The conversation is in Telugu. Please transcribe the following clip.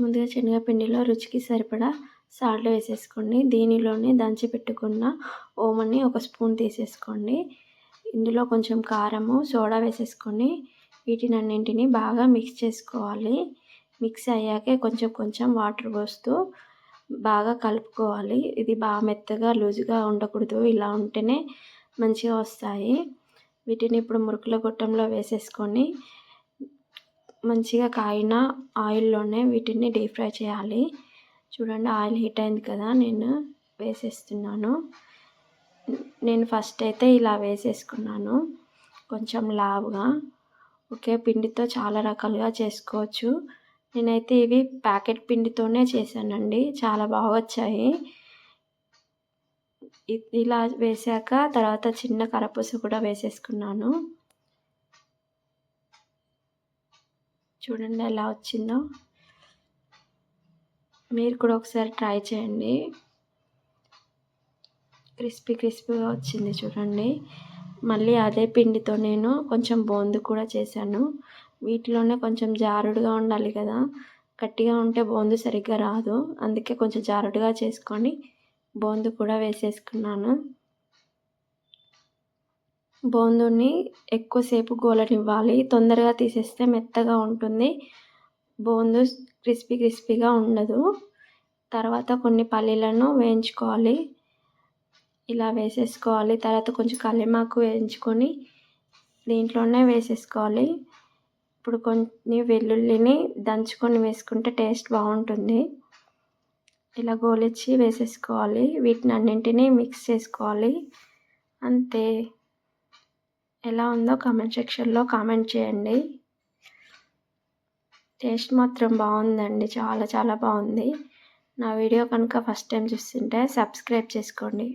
ముందుగా శనగపిండిలో రుచికి సరిపడా సాల్ట్ వేసేసుకోండి. దీనిలోనే దంచి పెట్టుకున్న ఓమని ఒక స్పూన్ తీసేసుకోండి. ఇందులో కొంచెం కారము సోడా వేసేసుకొని వీటిని అన్నింటినీ బాగా మిక్స్ చేసుకోవాలి. మిక్స్ అయ్యాకే కొంచెం కొంచెం వాటర్ పోస్తూ బాగా కలుపుకోవాలి. ఇది బాగా మెత్తగా లూజుగా ఉండకూడదు. ఇలా ఉంటేనే మంచిగా వస్తాయి. వీటిని ఇప్పుడు మురుకుల గొట్టంలో వేసేసుకొని మంచిగా కాయిన ఆయిల్లోనే వీటిని డీప్ ఫ్రై చేయాలి. చూడండి ఆయిల్ హీట్ అయింది కదా నేను వేసేస్తున్నాను. నేను ఫస్ట్ అయితే ఇలా వేసేసుకున్నాను కొంచెం లావుగా. ఒకే పిండితో చాలా రకాలుగా చేసుకోవచ్చు. నేనైతే ఇవి ప్యాకెట్ పిండితోనే చేశానండి చాలా బాగా వచ్చాయి. ఇలా వేసాక తర్వాత చిన్న కరపూస కూడా వేసేసుకున్నాను. చూడండి ఎలా వచ్చిందో. మీరు కూడా ఒకసారి ట్రై చేయండి. క్రిస్పీ క్రిస్పీగా వచ్చింది చూడండి. మళ్ళీ అదే పిండితో నేను కొంచెం బోందు కూడా చేశాను. వీటిలోనే కొంచెం జారుడుగా ఉండాలి కదా. గట్టిగా ఉంటే బోందు సరిగ్గా రాదు. అందుకే కొంచెం జారుడుగా చేసుకొని బోందు కూడా వేసేసుకున్నాను. బోందుని ఎక్కువసేపు గోలనివ్వాలి. తొందరగా తీసేస్తే మెత్తగా ఉంటుంది. బోందు క్రిస్పీ క్రిస్పీగా ఉండదు. తర్వాత కొన్ని పల్లీలను వేయించుకోవాలి. ఇలా వేసేసుకోవాలి. తర్వాత కొంచెం కలిమాకు వేయించుకొని దీంట్లోనే వేసేసుకోవాలి. ఇప్పుడు కొన్ని వెల్లుల్లిని దంచుకొని వేసుకుంటే టేస్ట్ బాగుంటుంది. ఇలా గోలిచ్చి వేసేసుకోవాలి. వీటిని అన్నింటినీ మిక్స్ చేసుకోవాలి. అంతే. ఎలా ఉందో కామెంట్ సెక్షన్లో కామెంట్ చేయండి. టేస్ట్ మాత్రం బాగుందండి. చాలా చాలా బాగుంది. నా వీడియో కనుక ఫస్ట్ టైం చూస్తుంటే సబ్స్క్రైబ్ చేసుకోండి.